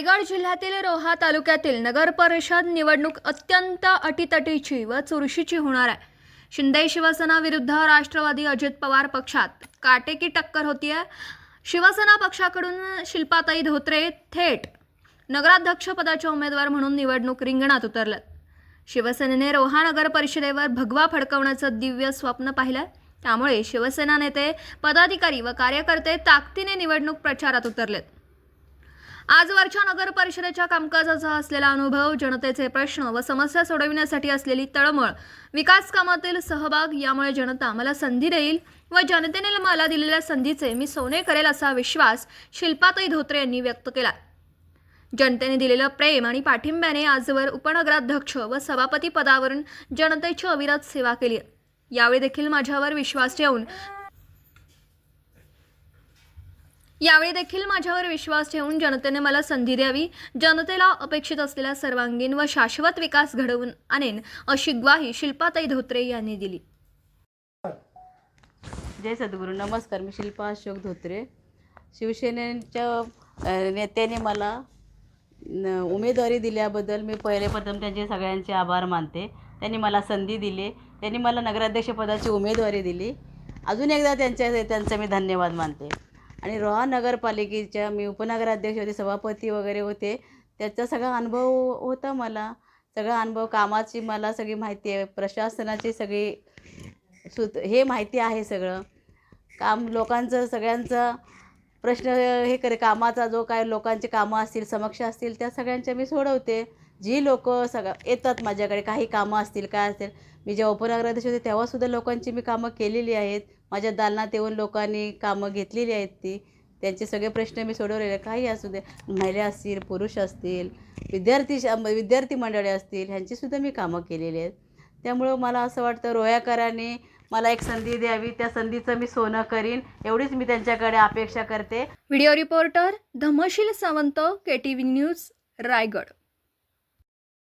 रायगड जिल्ह्यातील रोहा तालुक्यातील नगर परिषद निवडणूक अत्यंत अटीतटीची व चुरशीची होणार आहे. शिंदे शिवसेना विरुद्ध राष्ट्रवादी अजित पवार पक्षात काटेकी टक्कर होतीये. शिवसेना पक्षाकडून शिल्पाताई धोत्रे थेट नगराध्यक्षपदाचे उमेदवार म्हणून निवडणूक रिंगणात उतरल्यात शिवसेनेने रोहा नगर परिषदेवर भगवा फडकवण्याचं दिव्य स्वप्न पाहिलं त्यामुळे शिवसेना नेते पदाधिकारी व कार्यकर्ते ताकदीने निवडणूक प्रचारात उतरलेत. आजवरच्या नगर परिषदेच्या कामकाजाचा असलेला अनुभव जनतेचे प्रश्न व समस्या सोडविण्यासाठी असलेली तळमळ विकास कामातील सहभाग यामुळे जनता मला संधी देईल व जनतेने मला दिलेल्या संधीचे मी सोने करेल असा विश्वास शिल्पाताई धोत्रे यांनी व्यक्त केला जनतेने दिलेलं प्रेम आणि पाठिंब्याने आजवर उपनगराध्यक्ष व सभापती पदावरून जनतेची अविरत सेवा केली यावेळी देखील माझ्यावर विश्वास ठेवून यावेळी देखील माझ्यावर विश्वास ठेवून जनतेने मला संधी द्यावी जनतेला अपेक्षित असलेला सर्वांगीण व शाश्वत विकास घडवून आणेन अशी ग्वाही शिल्पाताई धोत्रे यांनी दिली. जय सद्गुरू. नमस्कार. मी शिल्पा अशोक धोत्रे. शिवसेनेच्या अ, नेत्याने मला न उमेदवारी दिल्याबद्दल मी पहिले प्रथम त्यांचे सगळ्यांचे आभार मानते. त्यांनी मला संधी दिली. त्यांनी मला नगराध्यक्षपदाची उमेदवारी दिली. अजून एकदा त्यांच्या त्यांचं मी धन्यवाद मानते. आणि रोहा नगरपालिकेच्या मी उपनगराध्यक्ष होते सभापती वगैरे होते. त्याचा सगळा अनुभव होता मला. सगळा अनुभव कामाची मला सगळी माहिती आहे. प्रशासनाची सगळी सुत हे माहिती आहे सगळं. काम लोकांचं सगळ्यांचा प्रश्न हे करे कामाचा जो काय लोकांची कामं असतील समक्ष असतील त्या सगळ्यांच्या मी सोडवते. जी लोक सगळं येतात माझ्याकडे काही कामं असतील काय असेल मी जेव्हा उपनगराध्यक्ष होते तेव्हासुद्धा लोकांची मी कामं केलेली आहेत. माझ्या दालनात येऊन लोकांनी कामं घेतलेली आहेत ती. त्यांचे सगळे प्रश्न मी सोडवलेले काही असू दे. महिला असतील पुरुष असतील विद्यार्थी विद्यार्थी मंडळी असतील ह्यांचीसुद्धा मी कामं केलेली आहेत. त्यामुळं मला असं वाटतं रोयाकरांनी मला एक संधी द्यावी. त्या संधीचं मी सोनं करीन. एवढीच मी त्यांच्याकडे अपेक्षा करते. Video reporter Dhamshil Sawant K T V news Raigad.